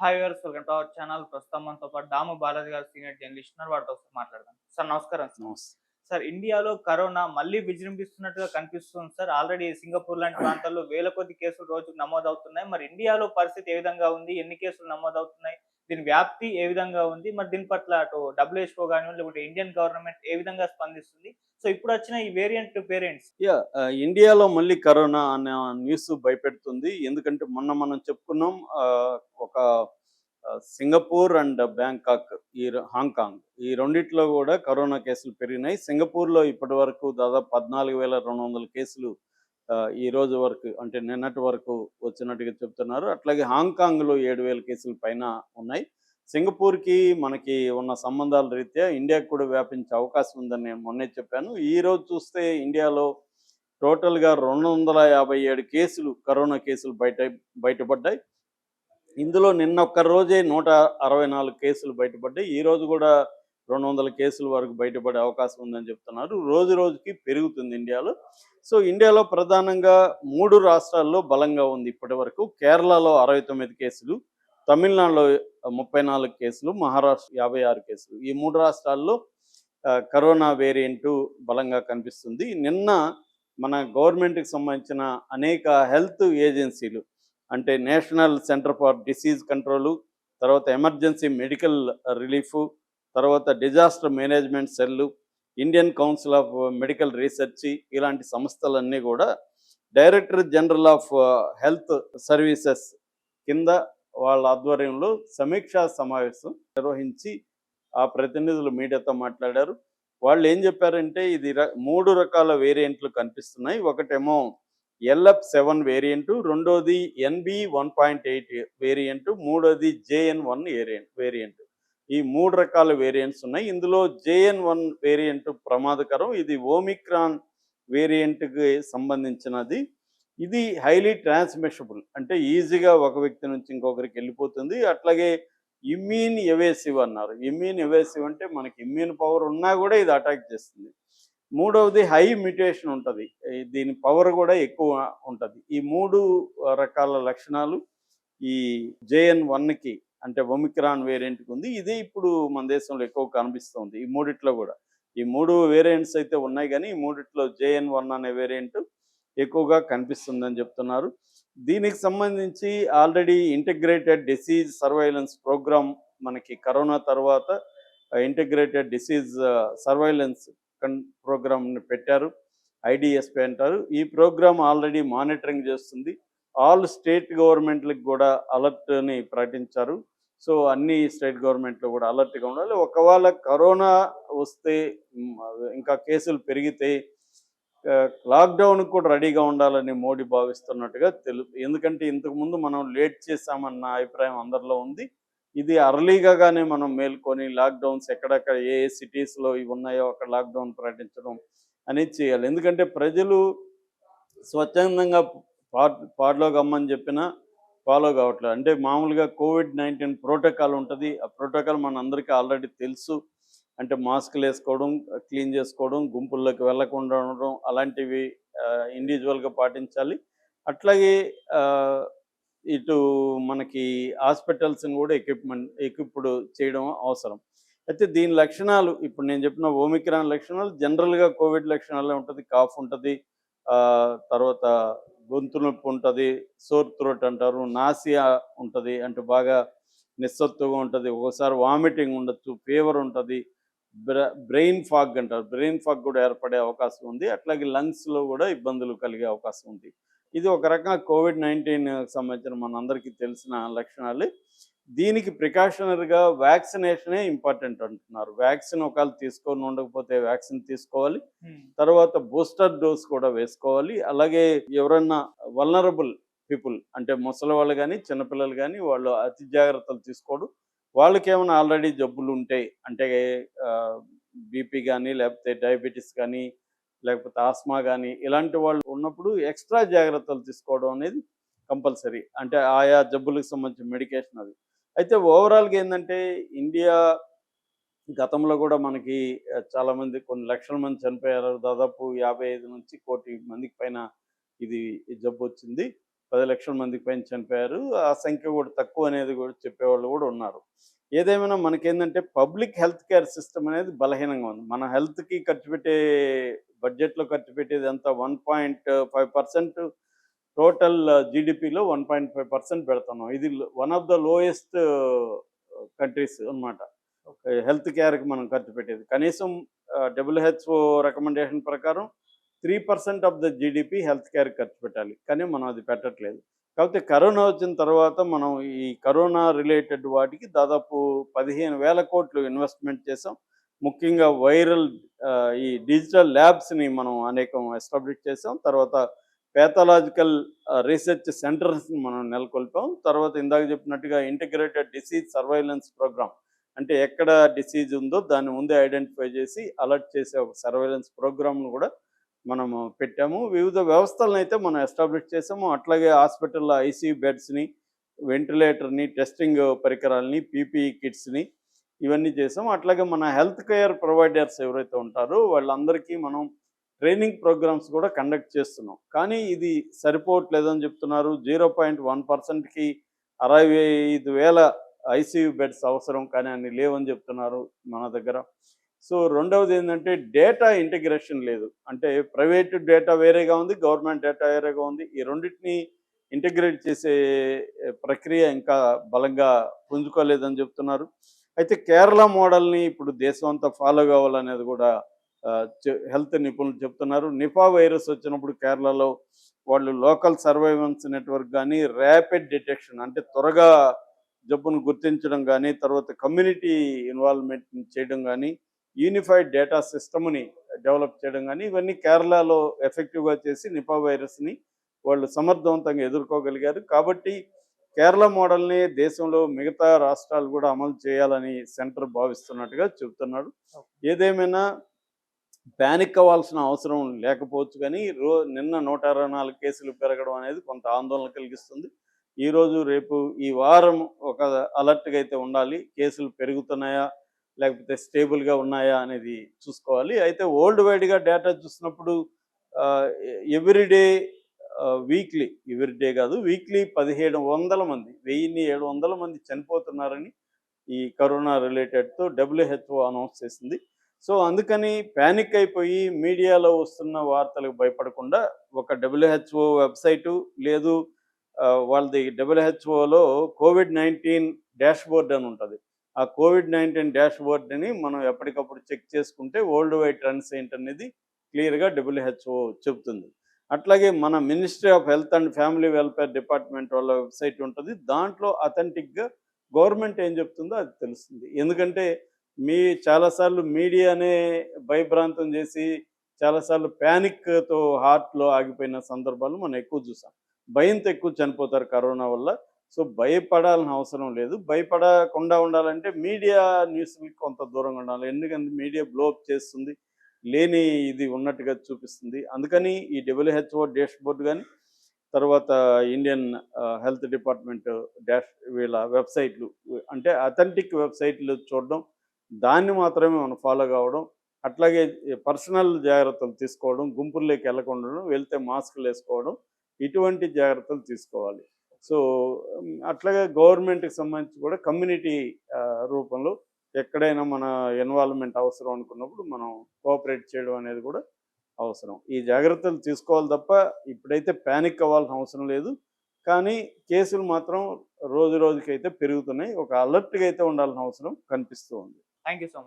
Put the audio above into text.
Hi viewers welcome to our channel ప్రస్తుతం మనతో పాటు దాము బాలాజీ గారు సీనియర్ జర్నలిస్ట్ ఉన్నారు. వారితో ఒకసారి మాట్లాడదాం. సార్ నమస్కారం సార్. సార్ ఇండియాలో కరోనా మళ్ళీ విజృంభిస్తున్నట్టుగా కనిపిస్తుంది సార్ ఆల్రెడీ సింగపూర్ లాంటి ప్రాంతాల్లో వేల కొద్ది కేసులు రోజుకు నమోదవుతున్నాయి. మరి ఇండియాలో పరిస్థితి ఏ విధంగా ఉంది? ఎన్ని కేసులు నమోదవుతున్నాయి? దీని వ్యాప్తి ఏ విధంగా ఉంది? మరి దీని పట్ల అటు డబ్ల్యూహెచ్ఓ కానివ్వండి లేకపోతే ఇండియన్ గవర్నమెంట్ ఏ విధంగా స్పందిస్తుంది? సో ఇప్పుడు వచ్చిన ఈ వేరియంట్ పేరెంట్స్ యా ఇండియాలో మళ్ళీ కరోనా అనే న్యూస్ భయపెడుతుంది. ఎందుకంటే మొన్న మనం చెప్పుకున్నాం ఒక సింగపూర్ అండ్ బ్యాంకాక్ ఈ హాంకాంగ్. ఈ రెండిట్లో కూడా కరోనా కేసులు పెరిగినాయి. సింగపూర్లో ఇప్పటి వరకు దాదాపు పద్నాలుగు వేల రెండు వందల కేసులు ఈ రోజు వరకు అంటే నిన్నటి వరకు వచ్చినట్టుగా చెప్తున్నారు. అట్లాగే హాంకాంగ్లో ఏడు వేల కేసుల పైన ఉన్నాయి. సింగపూర్కి మనకి ఉన్న సంబంధాల రీత్యా ఇండియాకు కూడా వ్యాపించే అవకాశం ఉందని నేను మొన్నే చెప్పాను. ఈ రోజు చూస్తే ఇండియాలో టోటల్గా రెండు వందల యాభై ఏడు కేసులు కరోనా కేసులు బయట బయటపడ్డాయి. ఇందులో నిన్న ఒక్క రోజే నూట అరవై నాలుగు కేసులు బయటపడ్డాయి. ఈ రోజు కూడా రెండు వందల కేసుల వరకు బయటపడే అవకాశం ఉందని చెప్తున్నారు. రోజు రోజుకి పెరుగుతుంది ఇండియాలో. సో ఇండియాలో ప్రధానంగా మూడు రాష్ట్రాల్లో బలంగా ఉంది ఇప్పటి వరకు కేరళలో అరవై తొమ్మిది కేసులు తమిళనాడులో ముప్పై నాలుగు కేసులు మహారాష్ట్ర యాభై ఆరు కేసులు. ఈ మూడు రాష్ట్రాల్లో కరోనా వేరియంట్ బలంగా కనిపిస్తుంది. నిన్న మన గవర్నమెంట్కి సంబంధించిన అనేక హెల్త్ ఏజెన్సీలు అంటే national centre for disease control తర్వాత ఎమర్జెన్సీ మెడికల్ రిలీఫ్ తర్వాత disaster management cell Indian council of medical research ఇలాంటి సంస్థలన్నీ కూడా director general of health services కింద వాళ్ళ ఆధ్వర్యంలో సమీక్షా సమావేశం నిర్వహించి ఆ ప్రతినిధులు మీడియాతో మాట్లాడారు. వాళ్ళు ఏం చెప్పారంటే ఇది మూడు రకాల వేరియంట్లు కనిపిస్తున్నాయి. ఒకటేమో ఎల్ఎఫ్ సెవెన్ వేరియంట్ రెండోది NB one point eight variant మూడోది జేఎన్ వన్ వేరియంట్ వేరియంట్. ఈ మూడు రకాల వేరియంట్స్ ఉన్నాయి. ఇందులో జేఎన్ వన్ వేరియంట్ ప్రమాదకరం ఇది ఓమిక్రాన్ వేరియంట్కి సంబంధించినది. ఇది హైలీ ట్రాన్స్మిషబుల్ అంటే ఈజీగా ఒక వ్యక్తి నుంచి ఇంకొకరికి వెళ్ళిపోతుంది. అట్లాగే ఇమ్యూన్ ఎవేసివ్ అన్నారు. ఇమ్యూన్ ఎవేసివ్ అంటే మనకి ఇమ్యూన్ పవర్ ఉన్నా కూడా ఇది అటాక్ చేస్తుంది. మూడవది హై మ్యూటేషన్ ఉంటుంది. దీని పవర్ కూడా ఎక్కువ ఉంటుంది. ఈ మూడు రకాల లక్షణాలు ఈ జేఎన్ వన్కి అంటే ఒమిక్రాన్ వేరియంట్కి ఉంది. ఇదే ఇప్పుడు మన దేశంలో ఎక్కువ కనిపిస్తుంది. ఈ మూడిట్లో కూడా. ఈ మూడు వేరియంట్స్ అయితే ఉన్నాయి కానీ ఈ మూడిట్లో జేఎన్ వన్ అనే వేరియంట్ ఎక్కువగా కనిపిస్తుందని చెప్తున్నారు. దీనికి సంబంధించి already integrated disease surveillance program మనకి కరోనా తర్వాత ఇంటిగ్రేటెడ్ డిసీజ్ సర్వైలెన్స్ కన్ ప్రోగ్రామ్ని పెట్టారు. ఐడిఎస్పి అంటారు. ఈ ప్రోగ్రామ్ ఆల్రెడీ మానిటరింగ్ చేస్తుంది. ఆల్ స్టేట్ గవర్నమెంట్లకు కూడా అలర్ట్ని ప్రకటించారు. సో అన్ని స్టేట్ గవర్నమెంట్లు కూడా అలర్ట్గా ఉండాలి. ఒకవేళ కరోనా వస్తే ఇంకా కేసులు పెరిగితే లాక్డౌన్ కూడా రెడీగా ఉండాలని మోడీ భావిస్తున్నట్టుగా తెలు ఎందుకంటే ఇంతకు ముందు మనం లేట్ చేశామన్న అభిప్రాయం అందరిలో ఉంది. ఇది అర్లీగానే మనం మేల్కొని లాక్డౌన్స్ ఎక్కడెక్కడ ఏ ఏ సిటీస్లో ఇవి ఉన్నాయో అక్కడ లాక్డౌన్ ప్రకటించడం అనేది చేయాలి. ఎందుకంటే ప్రజలు స్వచ్ఛందంగా పాడ్ పాడ్లో గమ్మని చెప్పినా ఫాలో కావట్లేదు. అంటే మామూలుగా కోవిడ్ నైన్టీన్ ప్రోటోకాల్ ఉంటుంది. ఆ ప్రోటోకాల్ మన అందరికీ ఆల్రెడీ తెలుసు. అంటే మాస్కులు వేసుకోవడం క్లీన్ చేసుకోవడం గుంపుల్లోకి వెళ్ళకుండా ఉండడం అలాంటివి ఇండివిజువల్గా పాటించాలి. అట్లాగే ఇటు మనకి హాస్పిటల్స్ని కూడా ఎక్విప్మెంట్ ఎక్విప్డ్ చేయడం అవసరం. అయితే దీని లక్షణాలు ఇప్పుడు నేను చెప్పిన ఓమిక్రాన్ లక్షణాలు జనరల్గా కోవిడ్ లక్షణాలే ఉంటుంది కాఫ్ ఉంటుంది తర్వాత గొంతు నొప్పి ఉంటుంది సోర్ త్రోట్ అంటారు నాసియా ఉంటుంది అంటే బాగా నిస్సత్తుగా ఉంటుంది ఒకసారి వామిటింగ్ ఉండొచ్చు ఫీవర్ ఉంటుంది బ్రెయిన్ ఫాగ్ అంటారు. బ్రెయిన్ ఫాగ్ కూడా ఏర్పడే అవకాశం ఉంది అట్లాగే లంగ్స్లో కూడా ఇబ్బందులు కలిగే అవకాశం ఉంది. ఇది ఒక రకంగా కోవిడ్ నైన్టీన్ సంబంధించిన మనందరికీ తెలిసిన లక్షణాలు. దీనికి ప్రికాషనరీగా వ్యాక్సినేషనే ఇంపార్టెంట్ అంటున్నారు. వ్యాక్సిన్ ఒకవేళ తీసుకొని ఉండకపోతే వ్యాక్సిన్ తీసుకోవాలి. తర్వాత బూస్టర్ డోస్ కూడా వేసుకోవాలి. అలాగే ఎవరన్నా వల్నరబుల్ పీపుల్ అంటే ముసలి వాళ్ళు కానీ చిన్నపిల్లలు కానీ వాళ్ళు అతి జాగ్రత్తలు తీసుకోవడం వాళ్ళకి ఏమైనా ఆల్రెడీ జబ్బులు ఉంటాయి అంటే బీపీ కానీ లేకపోతే డయాబెటీస్ కానీ లేకపోతే ఆస్మా కానీ ఇలాంటి వాళ్ళు ఉన్నప్పుడు ఎక్స్ట్రా జాగ్రత్తలు తీసుకోవడం అనేది కంపల్సరీ. అంటే ఆయా జబ్బులకు సంబంధించిన మెడికేషన్ అది. అయితే ఓవరాల్గా ఏంటంటే ఇండియా గతంలో కూడా మనకి చాలామంది చాలా మంది కొన్ని లక్షల మంది చనిపోయారు. దాదాపు యాభై ఐదు నుంచి కోటి మందికి పైన ఇది జబ్బు వచ్చింది. పది లక్షల మందికి పైన చనిపోయారు. ఆ సంఖ్య కూడా తక్కువ అనేది కూడా చెప్పేవాళ్ళు కూడా ఉన్నారు. ఏదేమైనా మనకేంటంటే పబ్లిక్ హెల్త్ కేర్ సిస్టమ్ అనేది బలహీనంగా ఉంది. మన హెల్త్కి ఖర్చు పెట్టే బడ్జెట్లో ఖర్చు పెట్టేది అంతా one point five percent total జీడిపిలో వన్ పాయింట్ ఫైవ్ పర్సెంట్ పెడుతున్నాం. ఇది one of the lowest countries అన్నమాట. హెల్త్ కేర్కి మనం ఖర్చు పెట్టేది. కనీసం డబ్ల్యూహెచ్ఓ రికమెండేషన్ ప్రకారం three percent of the GDP health care ఖర్చు పెట్టాలి. కానీ మనం అది పెట్టట్లేదు. కాకపోతే కరోనా వచ్చిన తర్వాత మనం ఈ కరోనా రిలేటెడ్ వాటికి దాదాపు పదిహేను వేల కోట్లు ఇన్వెస్ట్మెంట్ చేసాం. ముఖ్యంగా వైరల్ ఈ డిజిటల్ ల్యాబ్స్ని మనం అనేకం ఎస్టాబ్లిష్ చేసాం. తర్వాత పేథలాజికల్ రీసెర్చ్ సెంటర్స్ని మనం నెలకొల్పాం. తర్వాత ఇందాక చెప్పినట్టుగా ఇంటిగ్రేటెడ్ డిసీజ్ సర్వైలెన్స్ ప్రోగ్రామ్ అంటే ఎక్కడ డిసీజ్ ఉందో దాన్ని ముందే ఐడెంటిఫై చేసి అలర్ట్ చేసే ఒక సర్వైలెన్స్ ప్రోగ్రామ్ను కూడా మనము పెట్టాము. వివిధ వ్యవస్థలను అయితే మనం ఎస్టాబ్లిష్ చేసాము. అట్లాగే హాస్పిటల్లో ఐసీయూ బెడ్స్ని వెంటిలేటర్ని టెస్టింగ్ పరికరాలని పీపీఈ కిట్స్ని ఇవన్నీ చేసాం అట్లాగే మన హెల్త్ కేర్ ప్రొవైడర్స్ ఎవరైతే ఉంటారో వాళ్ళందరికీ మనం ట్రైనింగ్ ప్రోగ్రామ్స్ కూడా కండక్ట్ చేస్తున్నాం. కానీ ఇది సరిపోవట్లేదని చెప్తున్నారు. జీరో పాయింట్ వన్ పర్సెంట్కి అరవై ఐదు వేల ఐసీయూ బెడ్స్ అవసరం కానీ అన్ని లేవని చెప్తున్నారు మన దగ్గర. సో రెండవది ఏంటంటే డేటా ఇంటిగ్రేషన్ లేదు. అంటే ప్రైవేట్ డేటా వేరేగా ఉంది గవర్నమెంట్ డేటా వేరేగా ఉంది. ఈ రెండింటిని ఇంటిగ్రేట్ చేసే ప్రక్రియ ఇంకా బలంగా పుంజుకోలేదని చెప్తున్నారు. అయితే కేరళ మోడల్ని ఇప్పుడు దేశం అంతా ఫాలో కావాలనేది కూడా హెల్త్ నిపుణులు చెప్తున్నారు. నిపా వైరస్ వచ్చినప్పుడు కేరళలో వాళ్ళు లోకల్ సర్వైలెన్స్ నెట్వర్క్ కానీ ర్యాపిడ్ డిటెక్షన్ అంటే త్వరగా జబ్బును గుర్తించడం కానీ తర్వాత కమ్యూనిటీ ఇన్వాల్వ్మెంట్ చేయడం కానీ యూనిఫైడ్ డేటా సిస్టమ్ని డెవలప్ చేయడం కానీ ఇవన్నీ కేరళలో ఎఫెక్టివ్గా చేసి నిపా వైరస్ని వాళ్ళు సమర్థవంతంగా ఎదుర్కోగలిగారు. కాబట్టి కేరళ మోడల్ని దేశంలో మిగతా రాష్ట్రాలు కూడా అమలు చేయాలని సెంటర్ భావిస్తున్నట్టుగా చెబుతున్నాడు ఏదేమైనా ప్యానిక్ అవ్వాల్సిన అవసరం లేకపోవచ్చు కానీ రో నిన్న నూట అరవై నాలుగు కేసులు పెరగడం అనేది కొంత ఆందోళన కలిగిస్తుంది. ఈరోజు రేపు ఈ వారం ఒక అలర్ట్గా అయితే ఉండాలి. కేసులు పెరుగుతున్నాయా లేకపోతే స్టేబుల్గా ఉన్నాయా అనేది చూసుకోవాలి. అయితే వరల్డ్ వైడ్గా డేటా చూసినప్పుడు ఎవ్రీడే వీక్లీ ఎవ్రీడే కాదు వీక్లీ పదిహేడు వందల మంది వెయ్యిన్ని ఏడు వందల మంది చనిపోతున్నారని ఈ కరోనా రిలేటెడ్తో డబ్ల్యూహెచ్ఓ అనౌన్స్ చేసింది. సో అందుకని ప్యానిక్ అయిపోయి మీడియాలో వస్తున్న వార్తలకు భయపడకుండా ఒక డబ్ల్యూహెచ్ఓ వెబ్సైటు లేదు వాళ్ళది డబ్ల్యూహెచ్ఓలో కోవిడ్ నైన్టీన్ డాష్ బోర్డ్ అని ఉంటుంది. ఆ కోవిడ్ నైన్టీన్ డాష్ బోర్డ్ని మనం ఎప్పటికప్పుడు చెక్ చేసుకుంటే వరల్డ్ వైడ్ ట్రెండ్స్ ఏంటనేది క్లియర్గా డబ్ల్యూహెచ్ఓ చెబుతుంది అట్లాగే మన ministry of health and family welfare department వాళ్ళ వెబ్సైట్ ఉంటుంది. దాంట్లో అథెంటిక్గా గవర్నమెంట్ ఏం చెప్తుందో అది తెలుస్తుంది. ఎందుకంటే మీ చాలాసార్లు మీడియానే భయభ్రాంతం చేసి చాలాసార్లు ప్యానిక్తో హార్ట్లో ఆగిపోయిన సందర్భాలు మనం ఎక్కువ చూసాం. భయంతో ఎక్కువ చనిపోతారు కరోనా వల్ల. సో భయపడాల్సిన అవసరం లేదు. భయపడకుండా ఉండాలంటే మీడియా న్యూస్కి కొంత దూరంగా ఉండాలి. ఎందుకంటే మీడియా బ్లోఅప్ చేస్తుంది లేని ఇది ఉన్నట్టుగా చూపిస్తుంది. అందుకని ఈ డబ్ల్యూహెచ్ఓ డాష్ బోర్డు కానీ తర్వాత ఇండియన్ హెల్త్ డిపార్ట్మెంట్ డాష్ వీళ్ళ వెబ్సైట్లు అంటే అథెంటిక్ వెబ్సైట్లు చూడడం దాన్ని మాత్రమే మనం ఫాలో కావడం అట్లాగే పర్సనల్ జాగ్రత్తలు తీసుకోవడం గుంపుల్లోకి వెళ్ళకుండా వెళ్తే మాస్కులు వేసుకోవడం ఇటువంటి జాగ్రత్తలు తీసుకోవాలి. సో అట్లాగే గవర్నమెంట్కి సంబంధించి కూడా కమ్యూనిటీ రూపంలో ఎక్కడైనా మన ఇన్వాల్వ్మెంట్ అవసరం అనుకున్నప్పుడు మనం కోఆపరేట్ చేయడం అనేది కూడా అవసరం. ఈ జాగ్రత్తలు తీసుకోవాలి తప్ప ఇప్పుడైతే ప్యానిక్ అవ్వాల్సిన అవసరం లేదు. కానీ కేసులు మాత్రం రోజు రోజుకైతే పెరుగుతున్నాయి. ఒక అలర్ట్గా అయితే ఉండాల్సిన అవసరం కనిపిస్తూ ఉంది. Thank you so much